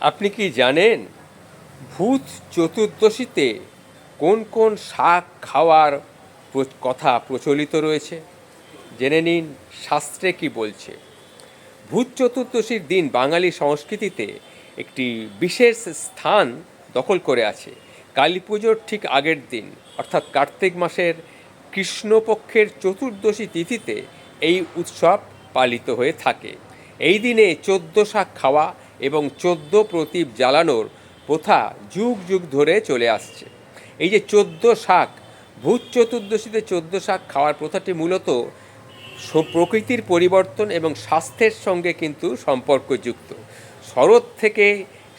আপনি কি জানেন ভূত চতুর্দশীতে কোন কোন শাক খাওয়ার কথা প্রচলিত রয়েছে? জেনে নিন শাস্ত্রে কি বলছে। ভূত চতুর্দশীর দিন বাঙালি সংস্কৃতিতে একটি বিশেষ স্থান দখল করে আছে। কালী পুজোর ঠিক আগের দিন, অর্থাৎ কার্তিক মাসের কৃষ্ণপক্ষের চতুর্দশী তিথিতে এই উৎসব পালিত হয়ে থাকে। এই দিনে চোদ্দ শাক খাওয়া এবং চোদ্দ প্রদীপ জ্বালানোর প্রথা যুগ যুগ ধরে চলে আসছে। এই যে চোদ্দ শাক, ভূত চতুর্দশীতে চোদ্দ শাক খাওয়ার প্রথাটি মূলত প্রকৃতির পরিবর্তন এবং স্বাস্থ্যের সঙ্গে কিন্তু সম্পর্কযুক্ত। শরৎ থেকে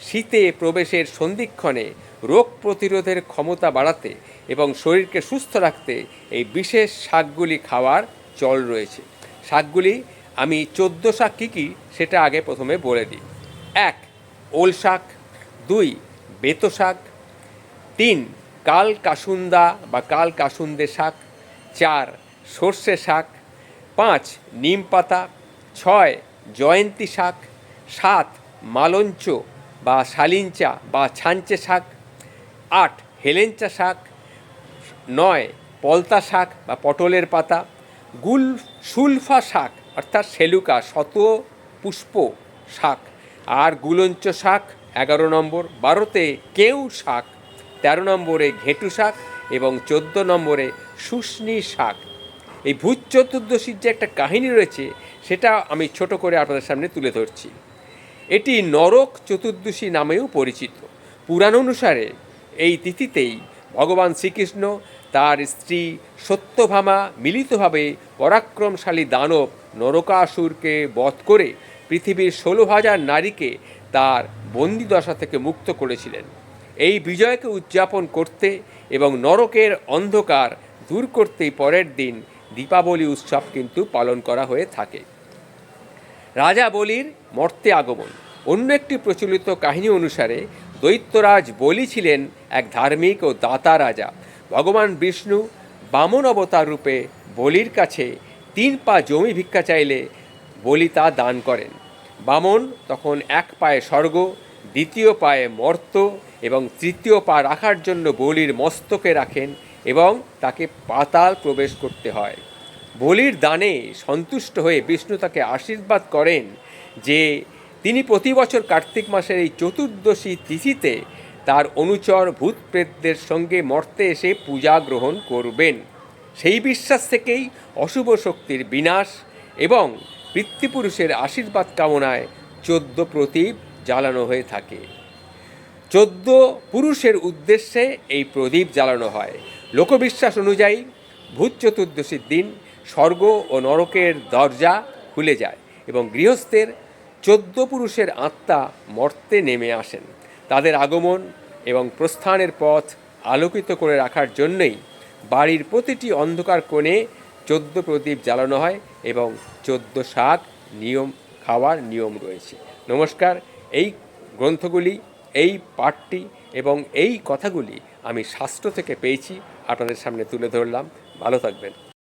শীতে প্রবেশের সন্ধিক্ষণে রোগ প্রতিরোধের ক্ষমতা বাড়াতে এবং শরীরকে সুস্থ রাখতে এই বিশেষ শাকগুলি খাওয়ার চল রয়েছে। শাকগুলি, আমি চোদ্দ শাক কী কী সেটা আগে প্রথমে বলে দিই। এক, ওল শাক, দুই, বেতো শাক, তিন, কাল কাসুন্দা বা কাল কাসুন্দে শাক, চার, সর্ষে শাক, পাঁচ, নিম পাতা, ছয়, জয়ন্তী শাক, সাত, মালঞ্চ বা শালিঞ্চা বা ছাঞ্চে শাক, আট, হেলেঞ্চা শাক, নয়, পলতা শাক বা পটলের পাতা, গুল, সুলফা শাক অর্থাৎ সেলুকা শত পুষ্প শাক। আর গুলঞ্চ শাক, এগারো নম্বর। বারোতে কেউ শাক, তেরো নম্বরে ঘেঁটু শাক এবং চোদ্দ নম্বরে শুষ্নি শাক। এই ভূত চতুর্দশীর যে একটা কাহিনী রয়েছে, সেটা আমি ছোট করে আপনাদের সামনে তুলে ধরছি। এটি নরক চতুর্দশী নামেও পরিচিত। পুরাণ অনুসারে এই তিথিতেই ভগবান শ্রীকৃষ্ণ তার স্ত্রী সত্যভামা মিলিতভাবে পরাক্রমশালী দানব নরকাসুরকে বধ করে পৃথিবীর ষোলো হাজার নারীকে তার বন্দিদশা থেকে মুক্ত করেছিলেন। এই বিজয়কে উদযাপন করতে এবং নরকের অন্ধকার দূর করতেই পরের দিন দীপাবলি উৎসব কিন্তু পালন করা হয়ে থাকে। রাজা বলির মর্তে আগমন। অন্য একটি প্রচলিত কাহিনী অনুসারে দৈত্যরাজ বলি ছিলেন এক ধার্মিক ও দাতা রাজা। ভগবান বিষ্ণু বামন অবতার রূপে বলির কাছে তিন পা জমি ভিক্ষা চাইলে বলি তা দান করেন। বামন তখন এক পায়ে স্বর্গ, দ্বিতীয় পায়ে মর্ত এবং তৃতীয় পা রাখার জন্য বলির মস্তকে রাখেন এবং তাকে পাতাল প্রবেশ করতে হয়। বলির দানে সন্তুষ্ট হয়ে বিষ্ণু তাকে আশীর্বাদ করেন যে তিনি প্রতি বছর কার্তিক মাসের এই চতুর্দশী তিথিতে তার অনুচর ভূত প্রেতদের সঙ্গে মর্তে এসে পূজা গ্রহণ করবেন। সেই বিশ্বাস থেকেই অশুভ শক্তির বিনাশ এবং পিতৃপুরুষের আশীর্বাদ কামনায় চোদ্দ প্রদীপ জ্বালানো হয়ে থাকে। চোদ্দ পুরুষের উদ্দেশ্যে এই প্রদীপ জ্বালানো হয়। লোকবিশ্বাস অনুযায়ী ভূত চতুর্দশীর দিন স্বর্গ ও নরকের দরজা খুলে যায় এবং গৃহস্থের চোদ্দ পুরুষের আত্মা মর্তে নেমে আসেন। তাদের আগমন এবং প্রস্থানের পথ আলোকিত করে রাখার জন্যই বাড়ির প্রতিটি অন্ধকার কোণে চোদ্দ প্রদীপ জ্বালানো হয় এবং চোদ্দ সাত নিয়ম, খাওয়ার নিয়ম রয়েছে। নমস্কার, এই গ্রন্থগুলি, এই পাঠটি এবং এই কথাগুলি আমি শাস্ত্র থেকে পেয়েছি। আপনাদের সামনে তুলে ধরলাম। ভালো থাকবেন।